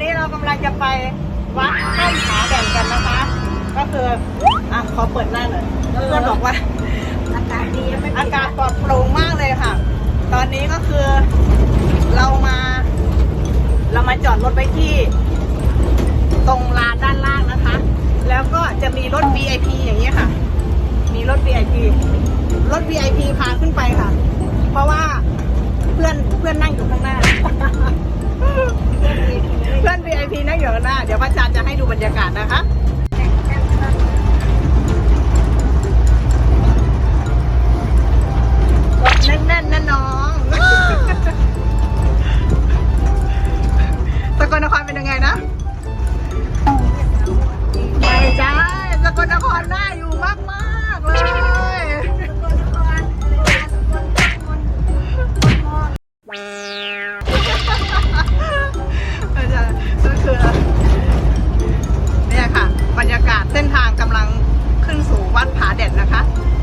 นี้เรากำลังจะไปวัดต้นขาแบ่งกันนะคะ ก็คืออะขอเปิดหน้าหน่อยเพื่อนบอกว่า อากาศดีอากาศปลอดโปร่งมากเลยค่ะ ตอนนี้ก็คือเรามา เรามาจอดรถไว้ที่ ตรงลานด้านล่างนะคะ แล้วก็จะมีรถ VIP อย่างเงี้ยค่ะ มีรถ VIP รถ VIP พาขึ้นไปค่ะ เพราะว่าเพื่อนเพื่อนนั่งอยู่ข้างหน้า บรรยากาศนะคะ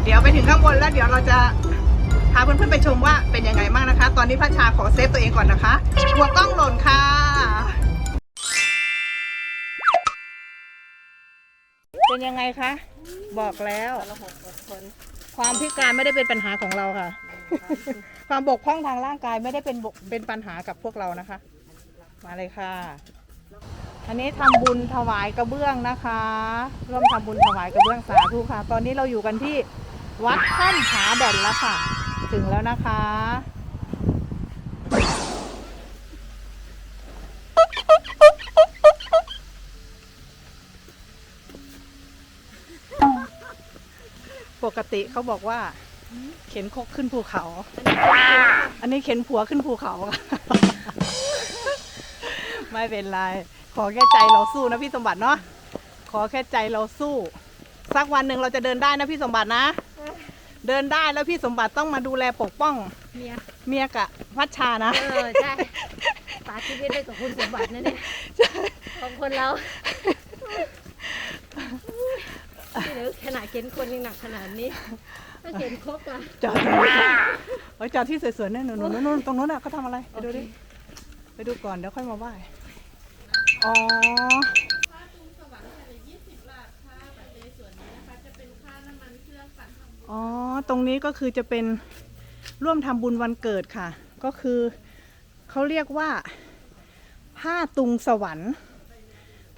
เดี๋ยวไปถึงข้างบนแล้วเดี๋ยวเราจะพาเพื่อนๆไปชมว่าเป็นยังไงบ้างนะคะ ตอนนี้พระชาขอเซฟตัวเองก่อนนะคะกลัวกล้องหล่นค่ะ เป็นยังไงคะ บอกแล้วความพิการไม่ได้เป็นปัญหาของเราค่ะ ความบกพร่องทางร่างกายไม่ได้เป็นบกเป็นปัญหากับพวกเรานะคะ มาเลยค่ะ อันนี้ทำบุญถวายกระเบื้องนะคะ ร่วมทำบุญถวายกระเบื้องสาธุค่ะ ตอนนี้เราอยู่กันที่ วัดถ้ำผาแดดแล้วค่ะ ถึงแล้วนะคะ ปกติเขาบอกว่า เข็นคกขึ้นภูเขา อันนี้เข็นผัวขึ้นภูเขา ไม่เป็นไร ขอแค่ใจเราสู้นะพี่สมบัติเนาะ ขอแค่ใจเราสู้ สักวันหนึ่งเราจะเดินได้นะพี่สมบัตินะ เดินได้แล้วพี่สมบัติต้องมาดูแลปกป้อง เมีย เมียกะวัชชานะ เออ ใช่ปาชีวิตได้กับคุณสมบัตินะเนี่ยของคนเราที่เหลือขนาดเข็นคนยังหนักขนาดนี้ถ้าเข็นครบล่ะจอดตรงนี้ค่ะไว้จอดที่สวยๆนั่นนู่นนู่นนู่นตรงนู้นน่ะเขาทำอะไร ไปดูดิ ไปดูก่อนเดี๋ยวค่อยมาไหว้อ๋อ อ๋อ ตรงนี้ก็คือจะเป็นร่วมทำบุญวันเกิดค่ะ ก็คือเขาเรียกว่า ผ้าตุงสวรรค์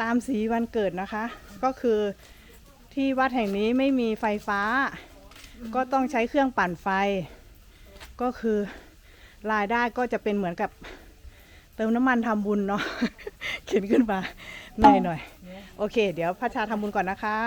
ตามสีวันเกิดนะคะ ก็คือที่วัดแห่งนี้ไม่มีไฟฟ้า ก็ต้องใช้เครื่องปั่นไฟ ก็คือรายได้ก็จะเป็นเหมือนกับเติมน้ำมันทำบุญเนาะ เข็นขึ้นมาหน่อยหน่อย โอเค เดี๋ยวพระชาทำบุญก่อนนะคะ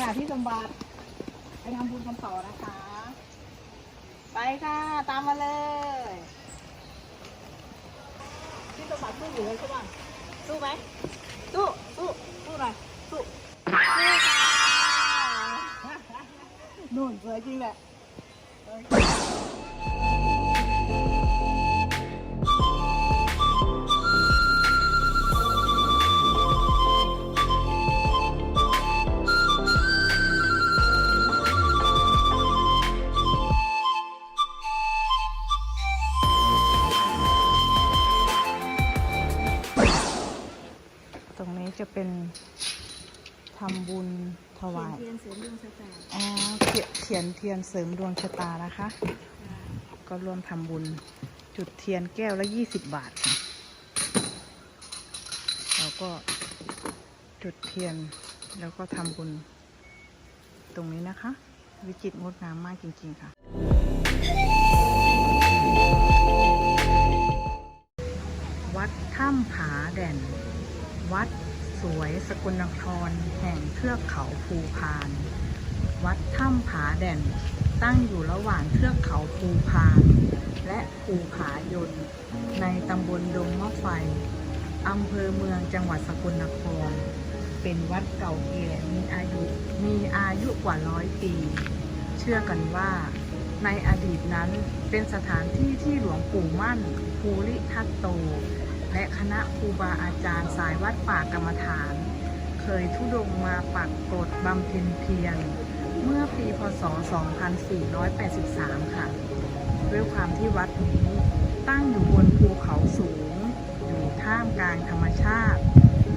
ค่ะพี่สมบัติไปทำบุญกันต่อนะคะ ไปค่ะตามมาเลยสมบัติสู้อยู่เลยใช่ป่ะสู้ไหม เขียนเทียนเสริมดวงชะตานะคะ ก็ร่วมทำบุญจุดเทียนแก้วละยี่สิบบาทค่ะเราก็จุดเทียนแล้วก็ทำบุญตรงนี้นะคะ วิจิตรงดงามมากจริง ๆ ค่ะ วัดถ้ำผาแด่น วัดสวยสกลนครแห่งเทือกเขาภูพาน วัดถ้ำผาแด่น ตั้งอยู่ระหว่างเทือกเขาภูพานและภูผายน ในตำบลดงมะไฟอำเภอเมืองจังหวัดสกลนคร เป็นวัดเก่าแก่มีอายุมีอายุกว่าร้อยปี เชื่อกันว่าในอดีตนั้นเป็นสถานที่ที่หลวงปู่มั่นภูริทัตโต และคณะครูบาอาจารย์สายวัดป่ากรรมฐาน เคยทุดงมาปักกรดบำเพ็ญเพียร เมื่อปีพศ 2483 ค่ะ ด้วยความที่วัดนี้ตั้งอยู่บนภูเขาสูง อยู่ท่ามกลางธรรมชาติ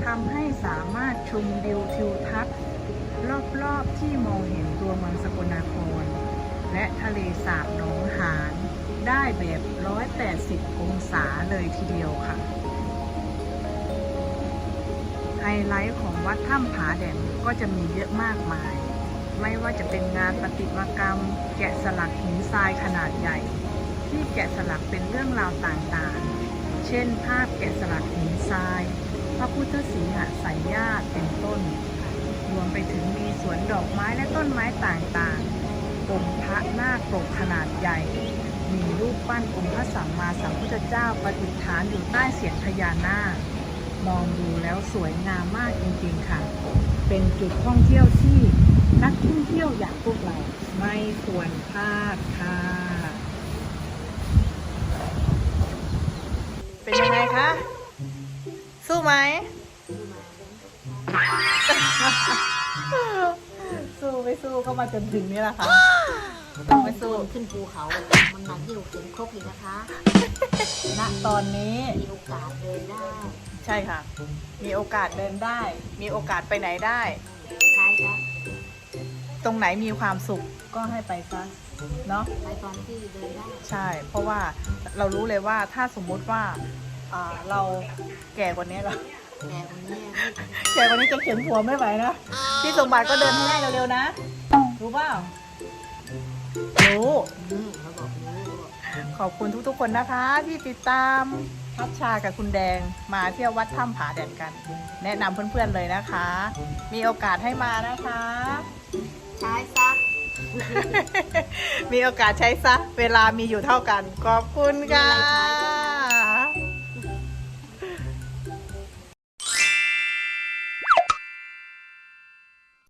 ทำให้สามารถชมวิวทิวทัศน์ รอบๆที่มองเห็นตัวเมืองสกลนคร และทะเลสาบหนองหานได้แบบ 180 องศาเลยทีเดียวค่ะ ไฮไลท์ของวัดถ้ำผาแด่นก็จะมีเยอะมากมาย ไม่ว่าจะเป็นงานประติมากรรม แกะสลักหินทรายขนาดใหญ่ ที่แกะสลักเป็นเรื่องราวต่างๆ เช่น ภาพแกะสลักหินทราย พระพุทธสีหสายญาติเป็นต้น รวมไปถึงมีสวนดอกไม้และต้นไม้ต่างๆองค์พระนาคปกขนาดใหญ่ มีรูปปั้นองค์พระสัมมาสัมพุทธเจ้าประดิษฐานอยู่ใต้เสียงพญานาคมองดูแล้วสวยงามมากจริงๆค่ะ เป็นจุดท่องเที่ยวที่ นักท่องเที่ยวอย่างพวกเราไม่ควรพลาดค่ะ เป็นยังไงคะ สู้ไหม สู้ไม่สู้ก็มาจนถึงนี่แหละค่ะสู้ไม่สู้ขึ้นภูเขา มันหนักที่หกเข็มครบเลยนะคะ ณ ตอนนี้ มีโอกาสเดินได้ ใช่ค่ะ มีโอกาสเดินได้ มีโอกาสไปไหนได้ใช่ครับ ตรงไหนมีความสุขก็ให้ไปซะเนาะไปตอนที่เดินได้ใช่ เพราะว่าเรารู้เลยว่าถ้าสมมุติว่าอ่าเราแก่กว่านี้เราแต่วันนี้แก่กว่านี้จะเข็นหัวไม่ไหวนะพี่สมบัติก็เดินให้ได้เร็วๆนะรู้เปล่ารู้ อืมเขาบอกนี้เขาบอกขอบคุณทุกๆ คนนะคะ ที่ติดตามพัชชากับคุณแดงมาเที่ยววัดถ้ำผาแดนกัน แนะนำเพื่อนๆเลยนะคะ มีโอกาสให้มานะคะ ใช้ซักมีโอกาสใช้ซะ เวลามีอยู่เท่ากัน ขอบคุณค่ะ